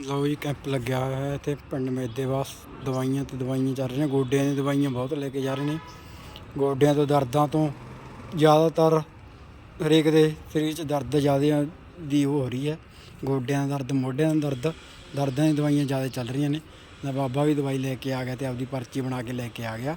ਲਓ ਜੀ ਕੈਂਪ ਲੱਗਿਆ ਹੋਇਆ ਹੈ ਤੇ ਪਿੰਡ ਮੇਦੇਵਾਸ ਦਵਾਈਆਂ ਤੇ ਦਵਾਈਆਂ ਚੱਲ ਰਹੀਆਂ, ਗੋਡਿਆਂ ਦੀਆਂ ਦਵਾਈਆਂ ਬਹੁਤ ਲੈ ਕੇ ਜਾ ਰਹੇ ਨੇ। ਗੋਡਿਆਂ ਤੋਂ, ਦਰਦਾਂ ਤੋਂ ਜ਼ਿਆਦਾਤਰ ਹਰੇਕ ਦੇ ਸਰੀਰ 'ਚ ਦਰਦ ਜ਼ਿਆਦਾ ਦੀ ਉਹ ਹੋ ਰਹੀ ਹੈ। ਗੋਡਿਆਂ ਦਾ ਦਰਦ, ਮੋਢਿਆਂ ਦਾ ਦਰਦ, ਦਰਦਾਂ ਦੀਆਂ ਦਵਾਈਆਂ ਜ਼ਿਆਦਾ ਚੱਲ ਰਹੀਆਂ ਨੇ। ਨਾ ਬਾਬਾ ਵੀ ਦਵਾਈ ਲੈ ਕੇ ਆ ਗਿਆ ਤੇ ਆਪਦੀ ਪਰਚੀ ਬਣਾ ਕੇ ਲੈ ਕੇ ਆ ਗਿਆ।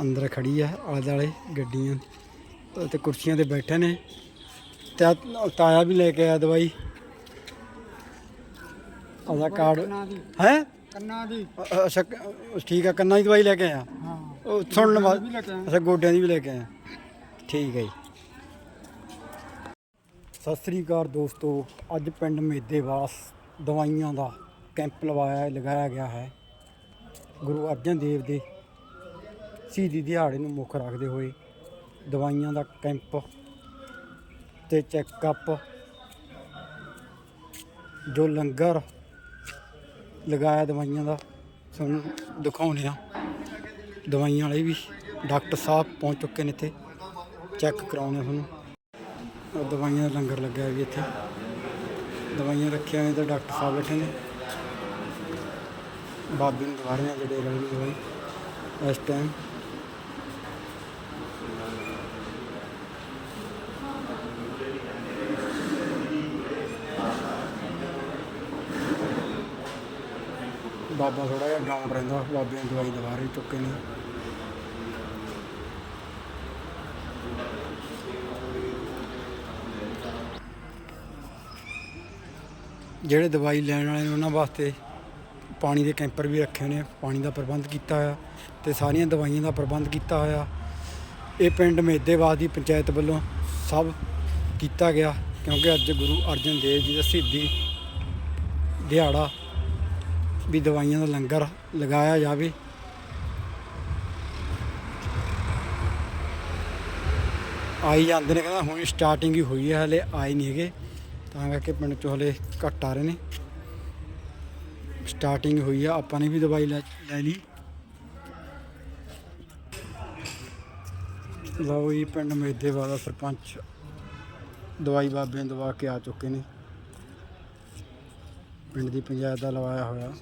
ਅੰਦਰ ਖੜੀ ਹੈ ਆਲੇ ਦੁਆਲੇ ਗੱਡੀਆਂ ਤੇ- ਕੁਰਸੀਆਂ ਤੇ ਬੈਠੇ ਨੇ। ਤੇ ਤਾਇਆ ਵੀ ਲੈ ਕੇ ਆਇਆ ਦਵਾਈ। ਆਦਾ ਕਾਰਡ। ਹੈ? ਕੰਨਾਂ ਦੀ। ਅੱਛਾ ਕ- ਠੀਕ ਆ ਕੰਨਾਂ ਦੀ ਦਵਾਈ ਲੈ ਕੇ ਆਇਆ। ਹਾਂ। ਉਹ ਸੁਣਨ ਵਾਸਤੇ। ਅੱਛਾ ਗੋਡਿਆਂ ਦੀ ਵੀ ਲੈ ਕੇ ਆਇਆ। ਠੀਕ ਹੈ ਜੀ। ਸਤਿ ਸ੍ਰੀ ਅਕਾਲ ਦੋਸਤੋ ਅੱਜ ਪਿੰਡ ਮੇਦੇਵਾਸ ਦਵਾਈਆਂ ਦਾ ਕੈਂਪ ਲਵਾਇਆ ਲਗਾਇਆ ਗਿਆ ਹੈ। ਗੁਰੂ ਅਰਜਨ ਦੇਵ ਦੇ ਸ਼ਹੀਦੀ ਦਿਹਾੜੇ ਨੂੰ ਮੁੱਖ ਰੱਖਦੇ ਹੋਏ ਦਵਾਈਆਂ ਦਾ ਕੈਂਪ ਤੇ ਚੈੱਕਅਪ, ਜੋ ਲੰਗਰ ਲਗਾਇਆ ਦਵਾਈਆਂ ਦਾ, ਤੁਹਾਨੂੰ ਦਿਖਾਉਂਦੇ ਆ ਦਵਾਈਆਂ ਵਾਲੇ ਵੀ ਡਾਕਟਰ ਸਾਹਿਬ ਪਹੁੰਚ ਚੁੱਕੇ ਨੇ ਇੱਥੇ, ਚੈੱਕ ਕਰਾਉਣੇ ਤੁਹਾਨੂੰ। ਦਵਾਈਆਂ ਦਾ ਲੰਗਰ ਲੱਗਿਆ ਵੀ ਇੱਥੇ। ਦਵਾਈਆਂ ਰੱਖੀਆਂ ਨੇ ਤਾਂ ਡਾਕਟਰ ਸਾਹਿਬ ਬੈਠੇ ਨੇ। ਬਾਬੇ ਨੂੰ ਦਵਾ ਰਹੇ ਆ ਜਿਹੜੇ ਰਲ ਦਵਾਈ ਇਸ ਟਾਈਮ ਬਾਬਾ ਥੋੜਾ ਜਿਹਾ ਡਾਊਨ ਰਹਿੰਦਾ ਬਾਬੇ ਨੂੰ ਦਵਾਈ ਦਵਾ ਰਹੇ ਚੁੱਕੇ ਨੇ। ਜਿਹੜੇ ਦਵਾਈ ਲੈਣ ਵਾਲੇ ਨੇ ਉਹਨਾਂ ਵਾਸਤੇ ਪਾਣੀ ਦੇ ਕੈਂਪਰ ਵੀ ਰੱਖੇ ਨੇ, ਪਾਣੀ ਦਾ ਪ੍ਰਬੰਧ ਕੀਤਾ ਹੋਇਆ ਤੇ ਸਾਰੀਆਂ ਦਵਾਈਆਂ ਦਾ ਪ੍ਰਬੰਧ ਕੀਤਾ ਹੋਇਆ। ਇਹ ਪਿੰਡ ਮੇਦੇਵਾਦ ਦੀ ਪੰਚਾਇਤ ਵੱਲੋਂ ਸਭ ਕੀਤਾ ਗਿਆ, ਕਿਉਂਕਿ ਅੱਜ ਗੁਰੂ ਅਰਜਨ ਦੇਵ ਜੀ ਦਾ ਸ਼ਹੀਦੀ ਦਿਹਾੜਾ ਵੀ ਦਵਾਈਆਂ ਦਾ ਲੰਗਰ ਲਗਾਇਆ ਜਾਵੇ। ਆਈ ਜਾਂਦੇ ਨੇ, ਕਹਿੰਦਾ ਹੁਣ ਸਟਾਰਟਿੰਗ ਹੀ ਹੋਈ ਹੈ, ਹਲੇ ਆਏ ਨਹੀਂ ਹੈਗੇ। ਤਾਂ ਕਰਕੇ ਪਿੰਡ ਚੋਂ ਹਲੇ ਘੱਟ ਆ ਰਹੇ ਨੇ। ਸਟਾਰਟਿੰਗ ਹੋਈ ਆ, ਆਪਾਂ ਨੇ ਵੀ ਦਵਾਈ ਲੈ ਲੈ ਲਈ। ਲਓ ਜੀ, ਪਿੰਡ ਮੇਦੇਵਾਲ ਦਾ ਸਰਪੰਚ। ਦਵਾਈ ਬਾਬੇ ਦਵਾ ਕੇ ਆ ਚੁੱਕੇ ਨੇ। ਪਿੰਡ ਦੀ ਪੰਚਾਇਤ ਦਾ ਲਵਾਇਆ ਹੋਇਆ।